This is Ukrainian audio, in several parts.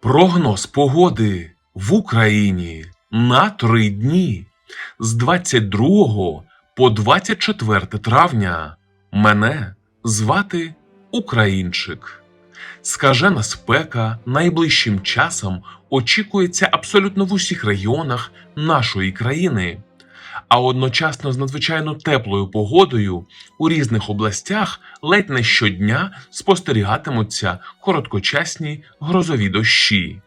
Прогноз погоди в Україні на три дні з 22 по 24 травня. Мене звати Українчик. Скажена спека найближчим часом очікується абсолютно в усіх регіонах нашої країни. А одночасно з надзвичайно теплою погодою у різних областях ледь не щодня спостерігатимуться короткочасні грозові дощі.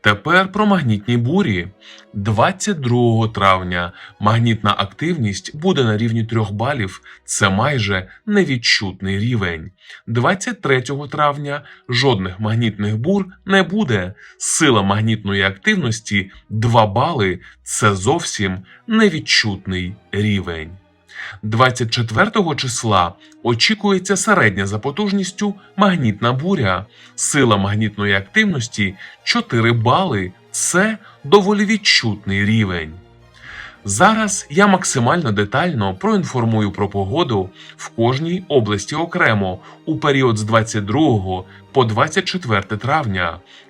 Тепер про магнітні бурі. 22 травня магнітна активність буде на рівні 3 балів, це майже невідчутний рівень. 23 травня жодних магнітних бур не буде. Сила магнітної активності 2 бали це зовсім невідчутний рівень. 24 числа очікується середня за потужністю магнітна буря. Сила магнітної активності 4 бали це доволі відчутний рівень. Зараз я максимально детально проінформую про погоду в кожній області окремо у період з 22 по 24 травня.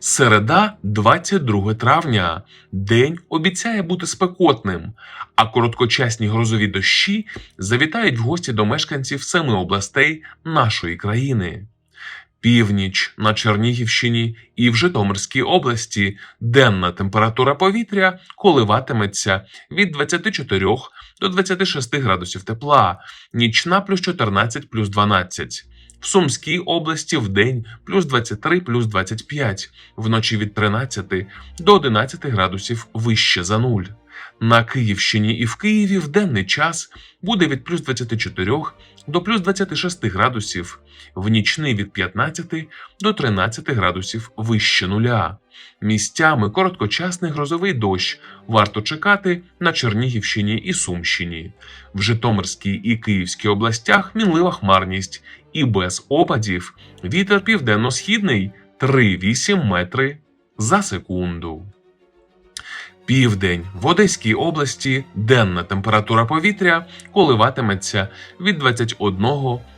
Середа, 22 травня. День обіцяє бути спекотним, а короткочасні грозові дощі завітають в гості до мешканців семи областей нашої країни. Північ на Чернігівщині і в Житомирській області денна температура повітря коливатиметься від 24 до 26 градусів тепла, нічна плюс 14 плюс 12. В Сумській області в день плюс 23 плюс 25, вночі від 13 до 11 градусів вище за нуль. На Київщині і в Києві в денний час буде від плюс 24 до плюс 26 градусів, в нічний від 15 до 13 градусів вище нуля. Місцями короткочасний грозовий дощ варто чекати на Чернігівщині і Сумщині. В Житомирській і Київській областях мінлива хмарність і без опадів вітер південно-східний 3,8 метри за секунду. Південь в Одеській області денна температура повітря коливатиметься від 21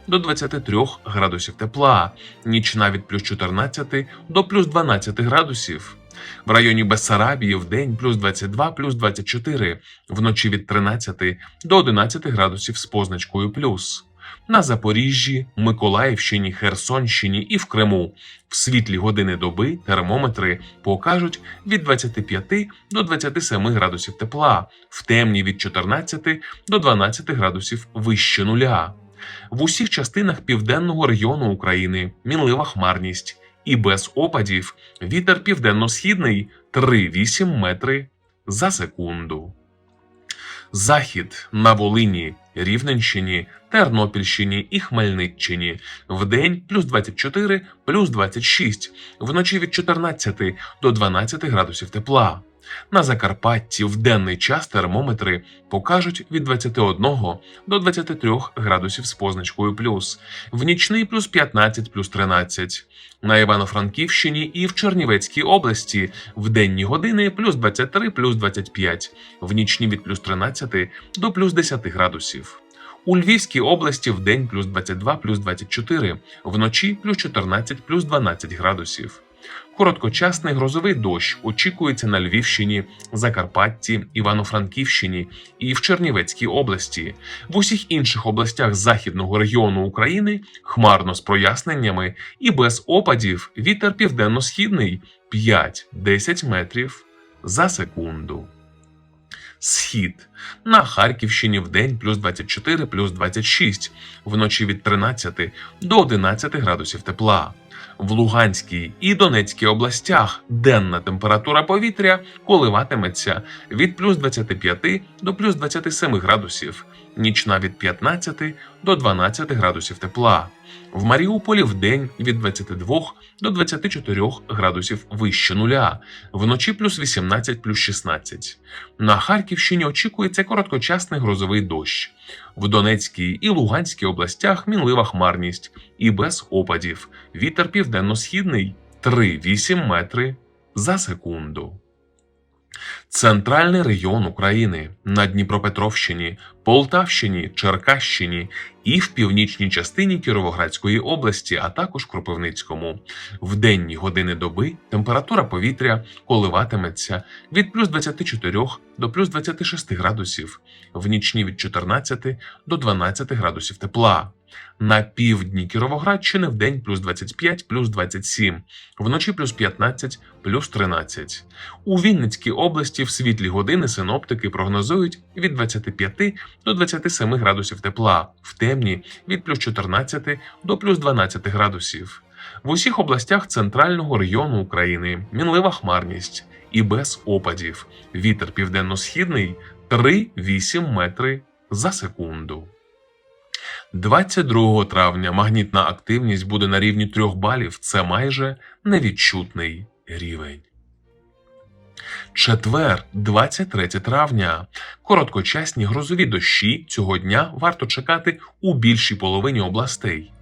до 23 градусів тепла, нічна від плюс 14 до плюс 12 градусів. В районі Бессарабії в день плюс 22 плюс 24, вночі від 13 до 11 градусів з позначкою плюс. На Запоріжжі, Миколаївщині, Херсонщині і в Криму в світлі години доби термометри покажуть від 25 до 27 градусів тепла, в темні від 14 до 12 градусів вище нуля. В усіх частинах південного регіону України мінлива хмарність і без опадів вітер південно-східний 3,8 метри за секунду. Захід на Волині, Рівненщині, Тернопільщині і Хмельниччині. Вдень плюс 24, плюс 26, вночі від 14 до 12 градусів тепла. На Закарпатті в денний час термометри покажуть від 21 до 23 градусів з позначкою плюс, в нічний плюс 15 плюс 13. На Івано-Франківщині і в Чернівецькій області в денні години плюс 23 плюс 25, в нічні від плюс 13 до плюс 10 градусів. У Львівській області в день плюс 22 плюс 24, вночі плюс 14 плюс 12 градусів. Короткочасний грозовий дощ очікується на Львівщині, Закарпатті, Івано-Франківщині і в Чернівецькій області. В усіх інших областях західного регіону України хмарно з проясненнями і без опадів вітер південно-східний 5-10 метрів за секунду. Схід. На Харківщині в день плюс 24, плюс 26, вночі від 13 до 11 градусів тепла. В Луганській і Донецькій областях денна температура повітря коливатиметься від плюс 25 до плюс 27 градусів, нічна від 15 до 12 градусів тепла. В Маріуполі в день від 22 до 24 градусів вище нуля, вночі плюс 18 плюс 16. На Харківщині очікується короткочасний грозовий дощ. В Донецькій і Луганській областях мінлива хмарність і без опадів. Вітер південно-східний 3,8 метри за секунду. Центральний регіон України на Дніпропетровщині, Полтавщині, Черкащині і в північній частині Кіровоградської області, а також Кропивницькому. В денні години доби температура повітря коливатиметься від плюс 24 до плюс 26 градусів, в нічні від 14 до 12 градусів тепла. На півдні Кіровоградщини в день плюс 25, плюс 27, вночі плюс 15, плюс 13. У Вінницькій області в світлі години синоптики прогнозують від 25 до 27 градусів тепла, в темні від плюс 14 до плюс 12 градусів. В усіх областях центрального регіону України мінлива хмарність і без опадів. Вітер південно-східний 3,8 метри за секунду. 22 травня магнітна активність буде на рівні 3 балів. Це майже невідчутний рівень. Четвер, 23 травня. Короткочасні грозові дощі цього дня варто чекати у більшій половині областей.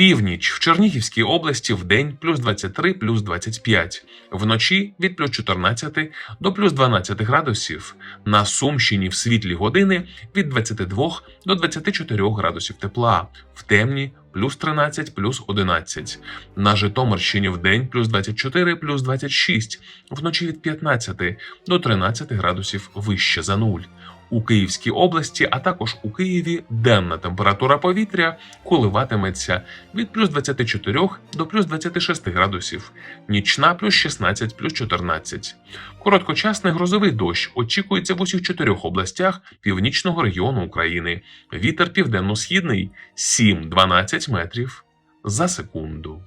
Північ в Чернігівській області в день плюс 23, плюс 25, вночі від плюс 14 до плюс 12 градусів. На Сумщині в світлі години від 22 до 24 градусів тепла, в темні плюс 13, плюс 11. На Житомирщині в день плюс 24, плюс 26, вночі від 15 до 13 градусів вище за нуль. У Київській області, а також у Києві денна температура повітря коливатиметься від плюс 24 до плюс 26 градусів, нічна плюс 16 плюс 14. Короткочасний грозовий дощ очікується в усіх чотирьох областях північного регіону України. Вітер південно-східний 7-12 метрів за секунду.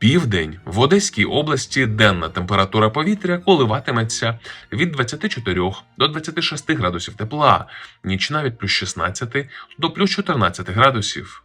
Південь в Одеській області денна температура повітря коливатиметься від 24 до 26 градусів тепла, нічна від плюс 16 до плюс 14 градусів.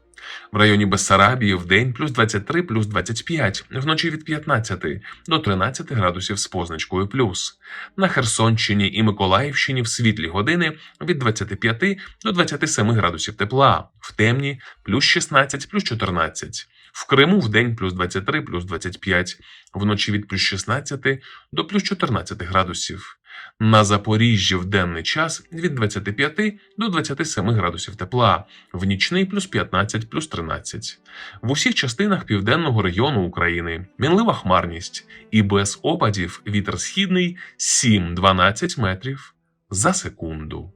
В районі Бессарабії в день плюс 23 плюс 25, вночі від 15 до 13 градусів з позначкою плюс. На Херсонщині і Миколаївщині в світлі години від 25 до 27 градусів тепла, в темні плюс 16 плюс 14. В Криму в день плюс 23 плюс 25, вночі від плюс 16 до плюс 14 градусів. На Запоріжжі в денний час від 25 до 27 градусів тепла, в нічний плюс 15 плюс 13. В усіх частинах південного регіону України мінлива хмарність і без опадів вітер східний 7-12 метрів за секунду.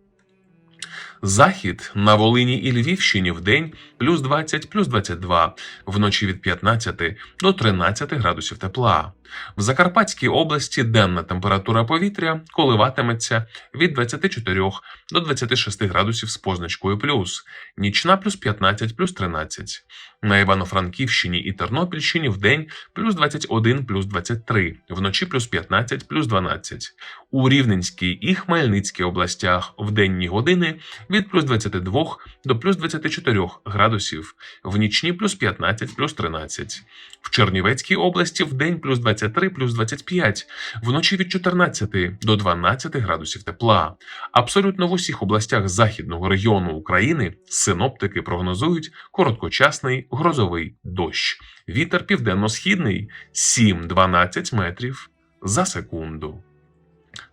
Захід на Волині і Львівщині в день плюс 20, плюс 22, вночі від 15 до 13 градусів тепла. В Закарпатській області денна температура повітря коливатиметься від 24 до 26 градусів з позначкою плюс, нічна плюс 15, плюс 13. На Івано-Франківщині і Тернопільщині в день плюс 21, плюс 23, вночі плюс 15, плюс 12. У Рівненській і Хмельницькій областях в денні години від плюс 22 до плюс 24 градусів, в нічні плюс 15, плюс 13. В Чернівецькій області в день плюс 23, плюс 25, вночі від 14 до 12 градусів тепла. Абсолютно в усіх областях західного регіону України синоптики прогнозують короткочасний грозовий дощ. Вітер південно-східний 7-12 метрів за секунду.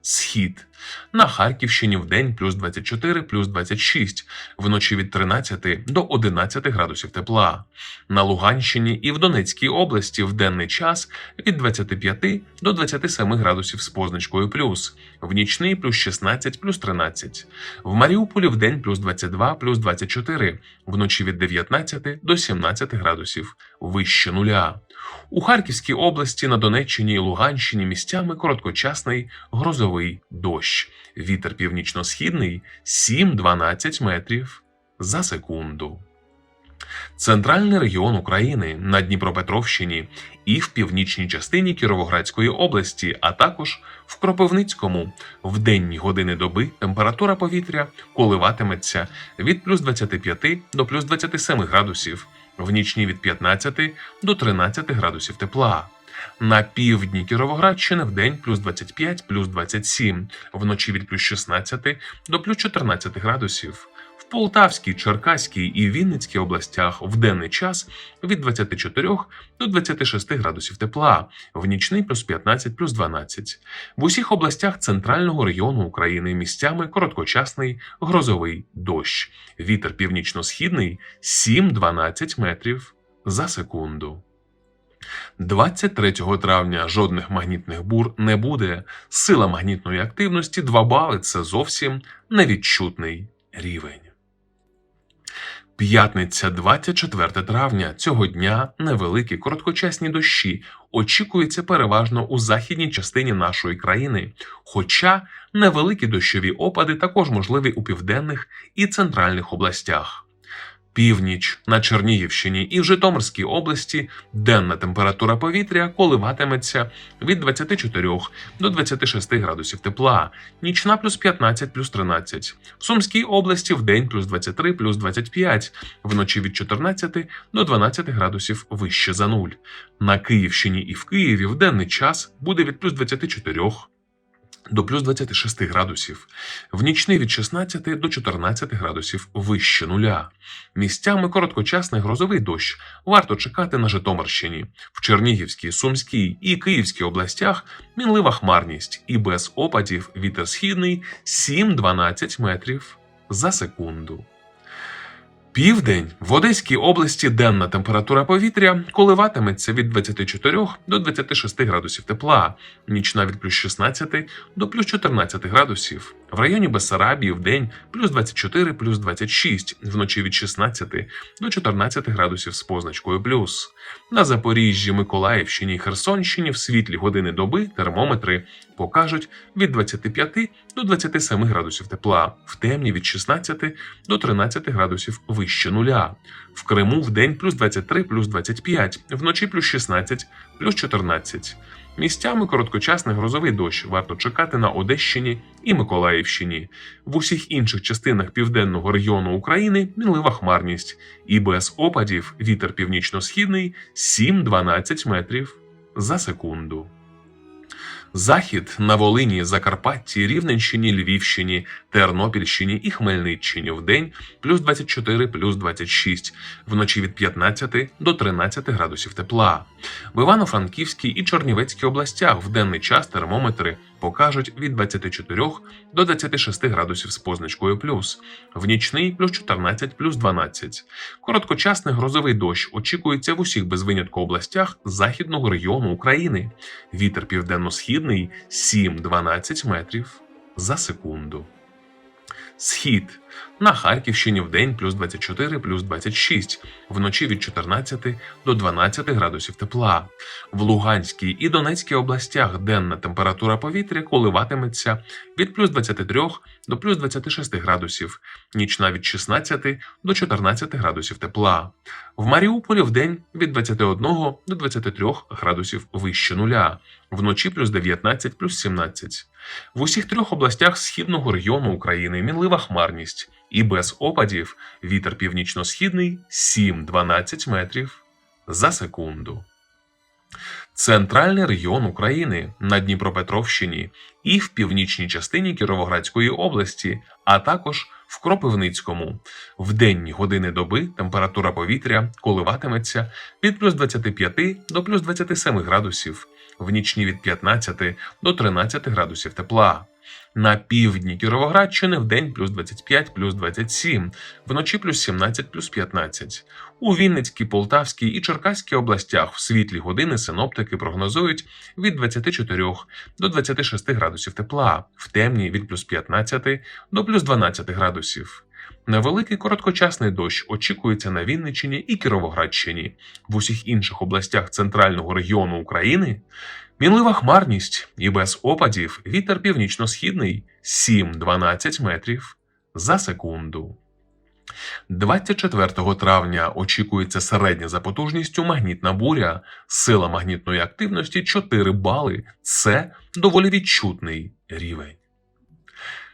Схід на Харківщині в день плюс 24, плюс 26, вночі від 13 до 11 градусів тепла. На Луганщині і в Донецькій області в денний час від 25 до 27 градусів з позначкою плюс, в нічний плюс 16, плюс 13. В Маріуполі в день плюс 22, плюс 24, вночі від 19 до 17 градусів вище нуля. У Харківській області, на Донеччині і Луганщині місцями короткочасний грозовий дощ. Дощ. Вітер північно-східний 7-12 метрів за секунду. Центральний регіон України на Дніпропетровщині і в північній частині Кіровоградської області, а також в Кропивницькому. В денні години доби температура повітря коливатиметься від плюс 25 до плюс 27 градусів, в нічні від 15 до 13 градусів тепла. На півдні Кіровоградщини в день плюс 25, плюс 27, вночі від плюс 16 до плюс 14 градусів. В Полтавській, Черкаській і Вінницькій областях в денний час від 24 до 26 градусів тепла, в нічний плюс 15 плюс 12. В усіх областях центрального регіону України місцями короткочасний грозовий дощ. Вітер північно-східний 7-12 метрів за секунду. 23 травня жодних магнітних бур не буде. Сила магнітної активності 2 бали це зовсім невідчутний рівень. П'ятниця 24 травня цього дня невеликі короткочасні дощі очікуються переважно у західній частині нашої країни, хоча невеликі дощові опади також можливі у південних і центральних областях. Північ на Чернігівщині і в Житомирській області денна температура повітря коливатиметься від 24 до 26 градусів тепла, нічна плюс 15 плюс 13. В Сумській області в день плюс 23 плюс 25, вночі від 14 до 12 градусів вище за нуль. На Київщині і в Києві в денний час буде від плюс 24 до плюс 26 градусів, в нічний від 16 до 14 градусів вище нуля. Місцями короткочасний грозовий дощ варто чекати на Житомирщині, в Чернігівській, Сумській і Київській областях мінлива хмарність і без опадів вітер східний 7-12 метрів за секунду. Південь в Одеській області денна температура повітря коливатиметься від 24 до 26 градусів тепла, нічна від плюс 16 до плюс 14 градусів. В районі Бессарабії в день плюс 24, плюс 26, вночі від 16 до 14 градусів з позначкою плюс. На Запоріжжі, Миколаївщині і Херсонщині в світлі години доби термометри покажуть від 25 до 27 градусів тепла, в темні від 16 до 13 градусів вище нуля. В Криму в день плюс 23, плюс 25, вночі плюс 16, плюс 14. Місцями короткочасний грозовий дощ варто чекати на Одещині і Миколаївщині. В усіх інших частинах південного регіону України мінлива хмарність, і без опадів вітер північно-східний 7-12 метрів за секунду. Захід на Волині, Закарпатті, Рівненщині, Львівщині, Тернопільщині і Хмельниччині в день плюс 24, плюс 26, вночі від 15 до 13 градусів тепла. В Івано-Франківській і Чорнівецькій областях в денний час термометри покажуть від 24 до 26 градусів з позначкою плюс, в нічний плюс 14, плюс 12. Короткочасний грозовий дощ очікується в усіх без винятку областях західного регіону України. Вітер південно-східний 7-12 метрів за секунду. Схід на Харківщині в день плюс 24, плюс 26, вночі від 14 до 12 градусів тепла. В Луганській і Донецькій областях денна температура повітря коливатиметься від плюс 23 до плюс 26 градусів, нічна від 16 до 14 градусів тепла. В Маріуполі в день від 21 до 23 градусів вище нуля, вночі плюс 19, плюс 17. В усіх трьох областях східного регіону України мінлива хмарність і без опадів вітер північно-східний 7-12 метрів за секунду. Центральний регіон України на Дніпропетровщині і в північній частині Кіровоградської області, а також в Кропивницькому. В денні години доби температура повітря коливатиметься від плюс 25 до плюс 27 градусів, в нічні від 15 до 13 градусів тепла. На півдні Кіровоградщини в день плюс 25, плюс 27, вночі плюс 17, плюс 15. У Вінницькій, Полтавській і Черкаській областях в світлі години синоптики прогнозують від 24 до 26 градусів тепла, в темні від плюс 15 до плюс 12 градусів. Невеликий короткочасний дощ очікується на Вінниччині і Кіровоградщині. В усіх інших областях центрального регіону України Мінлива хмарність і без опадів вітер північно-східний 7-12 метрів за секунду. 24 травня очікується середня за потужністю магнітна буря. Сила магнітної активності 4 бали. Це доволі відчутний рівень.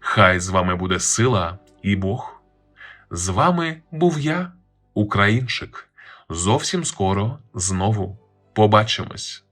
Хай з вами буде сила і Бог. З вами був я, Українчик. Зовсім скоро знову побачимось.